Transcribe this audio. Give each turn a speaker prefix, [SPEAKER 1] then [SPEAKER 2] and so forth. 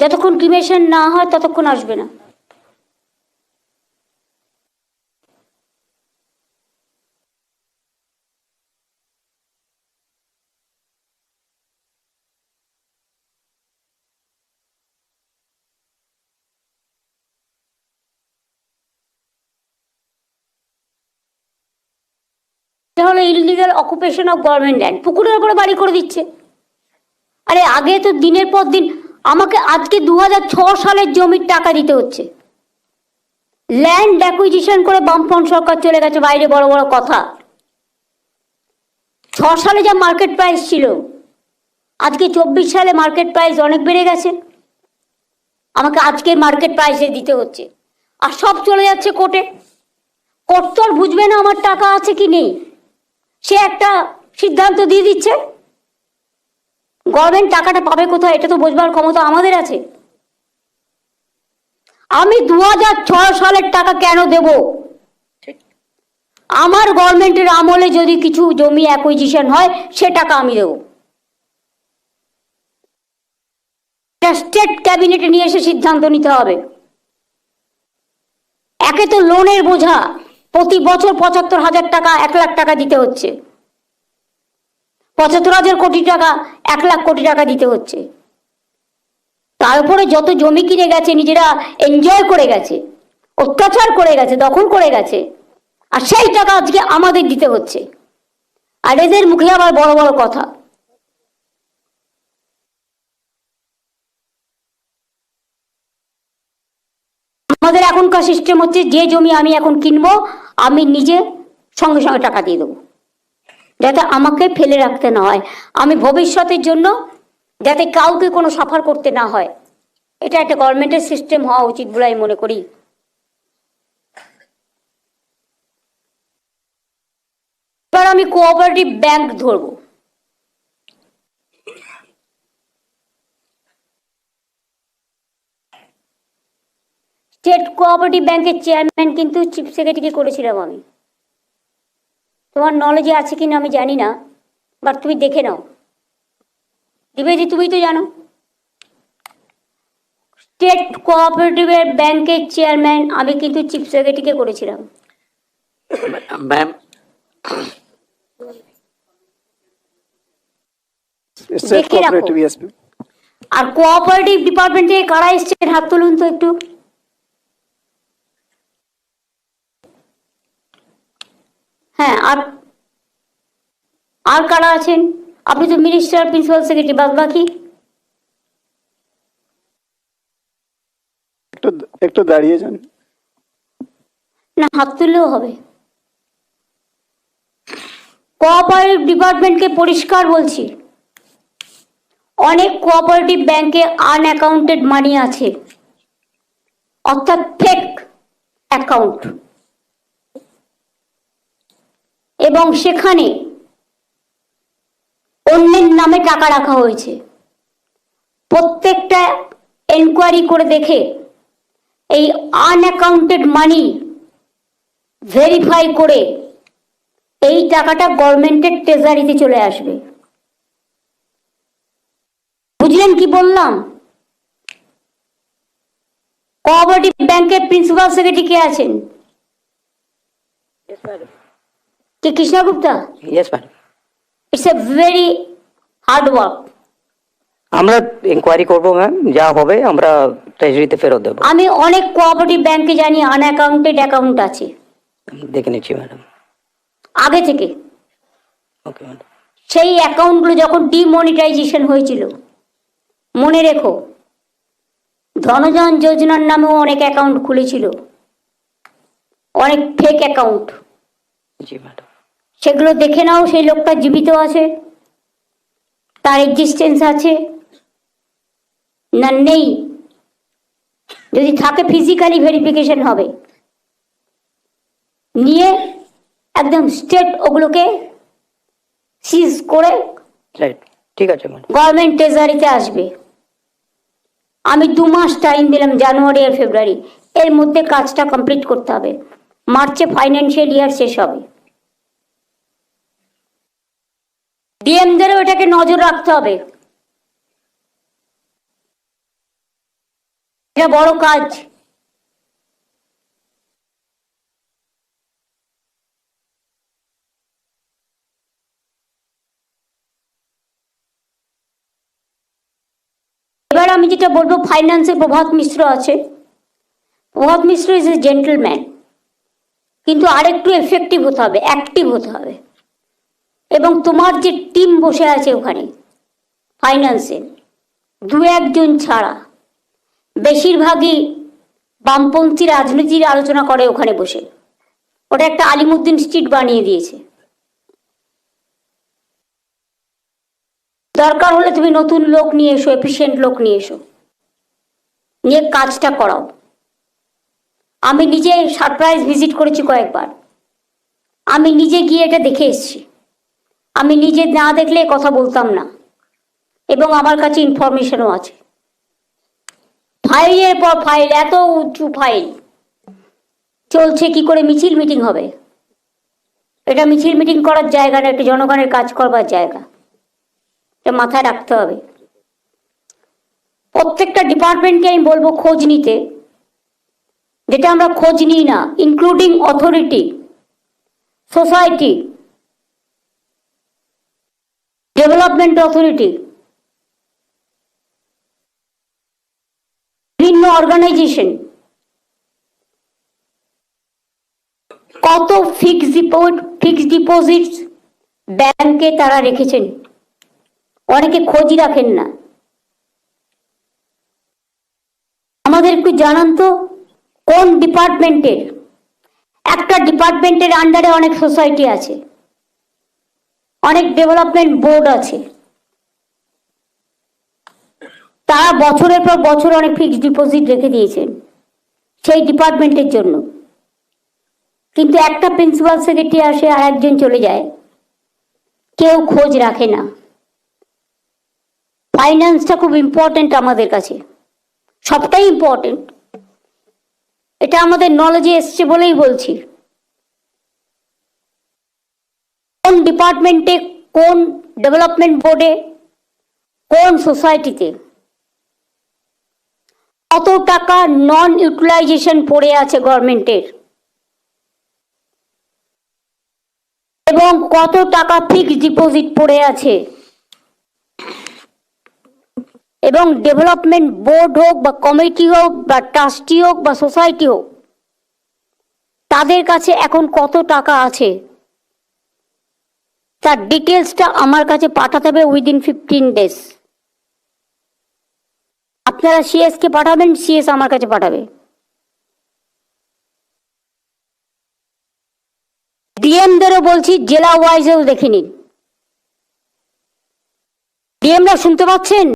[SPEAKER 1] যতক্ষণ ক্রিমেশন না হয় ততক্ষণ আসবে না। এটা হলো illegal occupation of government land পুকুরের উপরে বাড়ি করে দিচ্ছে। আরে আগে তো দিনের পর দিন আমাকে আজকে দু সালের জমির টাকা দিতে হচ্ছে। ল্যান্ড অ্যাকুইজিশন করে বামফ্রন্ট সরকার চলে গেছে, বাইরে বড় বড় কথা। ছ সালে যা মার্কেট প্রাইস ছিল, আজকে চব্বিশ সালে মার্কেট প্রাইস অনেক বেড়ে গেছে। আমাকে আজকে মার্কেট প্রাইসে দিতে হচ্ছে। আর সব চলে যাচ্ছে কোর্টে কোর্ট তো আর বুঝবে না আমার টাকা আছে কি নেই। সে একটা সিদ্ধান্ত দিয়ে দিচ্ছে। গভর্নমেন্ট টাকাটা পাবে কোথায় এটা তো বোঝবার ক্ষমতা আমাদের আছে। আমি দু সালের টাকা কেন দেব? আমার গভর্নমেন্টের আমলে যদি কিছু জমি অ্যাকুইজিশন হয়, সে টাকা আমি দেব। স্টেট ক্যাবিনেটে নিয়ে এসে সিদ্ধান্ত নিতে হবে। একে তো লোনের বোঝা। প্রতি বছর পঁচাত্তর হাজার টাকা, এক লাখ টাকা দিতে হচ্ছে। পঁচাত্তর হাজার কোটি টাকা, এক লাখ কোটি টাকা দিতে হচ্ছে। তার উপরে যত জমি কিনে গেছে, নিজেরা এনজয় করে গেছে, অত্যাচার করে গেছে, দখল করে গেছে, আর সেই টাকা আজকে আমাদের দিতে হচ্ছে। আর এদের মুখে আবার বড় বড় কথা। আমাদের এখনকার সিস্টেম হচ্ছে যে জমি আমি এখন কিনবো, আমি নিজে সঙ্গে সঙ্গে টাকা দিয়ে দেবো। যাতে আমাকে ফেলে রাখতে না হয়। আমি ভবিষ্যতের জন্য যাতে কাউকে কোনো সাফার করতে না হয়। এটা একটা গভর্নমেন্টের সিস্টেম হওয়া উচিত বলে আমি মনে করি। এবার আমি কোঅপারেটিভ ব্যাংক ধরবো। স্টেট কোঅপারেটিভ ব্যাংকের চেয়ারম্যান কিন্তু চিফ সেক্রেটারিকে করেছিলাম আমি। তোমার নলেজে আছে কিনা আমি জানি না বাট তুমি দেখে নাও। দিবেদি তুমি তো জানো। স্টেট কোঅপারেটিভের ব্যাংকের চেয়ারম্যান আমি কিন্তু চিফ সেক্রেটারিকে করেছিলাম।
[SPEAKER 2] ম্যাম.
[SPEAKER 1] আর কোঅপারেটিভ ডিপার্টমেন্ট কারা এসছেন হাত তুলুন তো একটু। হ্যাঁ আর আর কারা আছেন? আপনি তো মিনিস্টার প্রিন্সিপাল সেক্রেটারি বাদ বাকি।
[SPEAKER 3] একটু একটু দাঁড়িয়ে যান।
[SPEAKER 1] না হাত তুললেও হবে। কোঅপারেটিভ ডিপার্টমেন্টকে পরিষ্কার বলছি। অনেক কোঅপারেটিভ ব্যাংকে আনঅ্যাকাউন্টেড মানি আছে। অর্থাৎ ফেক অ্যাকাউন্ট এবং সেখানে অন্যের নামে টাকা রাখা হয়েছে। প্রত্যেকটা এনকোয়ারি করে দেখে এই আনঅ্যাকাউন্টেড মানি ভেরিফাই করে এই টাকাটা গভর্নমেন্টের ট্রেজারিতে চলে আসবে। বুঝলেন কি বললাম? কোঅপারেটিভ ব্যাংকের প্রিন্সিপাল সেক্রেটারি কে আছেন? কে Krishna Gupta
[SPEAKER 2] yes madam
[SPEAKER 1] it's a very hard work
[SPEAKER 2] আমরা ইনকোয়ারি করব ম্যাম যা হবে আমরা ট্রেজারিতে ফেরত দেবো।
[SPEAKER 1] আমি অনেক কোঅপারেটিভ ব্যাংকে জানি আনঅ্যাকাউন্টেড অ্যাকাউন্ট আছে।
[SPEAKER 2] দেখে নিচ্ছি ম্যাডাম
[SPEAKER 1] আগে থেকে।
[SPEAKER 2] ওকে ম্যাডাম
[SPEAKER 1] সেই অ্যাকাউন্টগুলো যখন ডিমনিটাইজেশন হয়েছিল মনে রেখো ধনজন যোজনার নামেও অনেক অ্যাকাউন্ট খুলেছিল। অনেক ফেক অ্যাকাউন্ট
[SPEAKER 2] জি ম্যাডাম
[SPEAKER 1] সেগুলো দেখে নাও সেই লোকটা জীবিত আছে তার এক্সিস্টেন্স আছে। না নেই। যদি থাকে ফিজিক্যালি ভেরিফিকেশন হবে। নিয়ে একদম স্টেট ওগুলোকে সিজ করে
[SPEAKER 2] ঠিক আছে
[SPEAKER 1] গভর্নমেন্ট ট্রেজারিতে আসবে। আমি দু মাস টাইম দিলাম জানুয়ারি আর ফেব্রুয়ারি এর মধ্যে কাজটা কমপ্লিট করতে হবে। মার্চে ফাইন্যান্সিয়াল ইয়ার শেষ হবে। ডিএমদেরও এটাকে নজর রাখতে হবে। এটা বড় কাজ। এবার আমি যেটা বলব ফাইন্যান্সে প্রভাত মিশ্র আছে। প্রভাত মিশ্র ইজ এ জেন্টলম্যান কিন্তু আরেকটু এফেক্টিভ হতে হবে অ্যাক্টিভ হতে হবে। এবং তোমার যে টিম বসে আছে ওখানে ফাইন্যান্সে দু একজন ছাড়া, বেশিরভাগই বামপন্থী রাজনীতির আলোচনা করে ওখানে বসে। ওটা একটা আলিমুদ্দিন স্ট্রিট বানিয়ে দিয়েছে। দরকার হলে তুমি নতুন লোক নিয়ে এসো এফিসিয়েন্ট লোক নিয়ে এসো। নিয়ে কাজটা করাও। আমি নিজে সারপ্রাইজ ভিজিট করেছি কয়েকবার। আমি নিজে গিয়ে এটা দেখে এসেছি। আমি নিজে না দেখলে কথা বলতাম না। এবং আমার কাছে ইনফরমেশনও আছে। ফাইলের পর ফাইল এত উঁচু ফাইল চলছে কি করে? মিছিল মিটিং হবে। এটা মিছিল মিটিং করার জায়গা না একটা জনগণের কাজ করবার জায়গা। এটা মাথায় রাখতে হবে। প্রত্যেকটা ডিপার্টমেন্টকে আমি বলব খোঁজ নিতে। যেটা আমরা খোঁজ নিই না including authority society development authority বিভিন্ন অর্গানাইজেশন কত ফিক্স ডিপোজিট ফিক্সড ডিপোজিট ব্যাংকে তারা রেখেছেন? অনেকে খোঁজই রাখেন না। আমাদের একটু জানান তো, কোন ডিপার্টমেন্টের একটা ডিপার্টমেন্টের আন্ডারে অনেক সোসাইটি আছে। অনেক ডেভেলপমেন্ট বোর্ড আছে। তারা বছরের পর বছর অনেক ফিক্সড ডিপোজিট রেখে দিয়েছেন সেই ডিপার্টমেন্টের জন্য। কিন্তু একটা প্রিন্সিপাল সেক্রেটারি আসে আর একজন চলে যায়, কেউ খোঁজ রাখে না। ফাইন্যান্সটা খুব ইম্পর্টেন্ট আমাদের কাছে, সবটাই ইম্পর্টেন্ট এটা আমাদের নলেজে এসছে বলেই বলছি। কোন ডিপার্টমেন্টে, কোন ডেভেলপমেন্ট বোর্ডে, কোন সোসাইটিতে? কত টাকা নন ইউটিলাইজেশন পড়ে আছে গভর্নমেন্টের? এবং কত টাকা ফিক্সড ডিপোজিট পড়ে আছে? এবং ডেভেলপমেন্ট বোর্ড হোক বা কমিটি হোক বা ট্রাস্টি হোক বা সোসাইটি হোক, তাদের কাছে এখন কত টাকা আছে? তার ডিটেলসটা আমার কাছে পাঠাতে হবে উইদিন ফিফটিন ডেজ আপনারা সিএস কে পাঠাবেন সিএস আমার কাছে পাঠাবে। ডিএমদেরও বলছি জেলা ওয়াইজেও দেখে নিন ডিএমরা শুনতে পাচ্ছেন?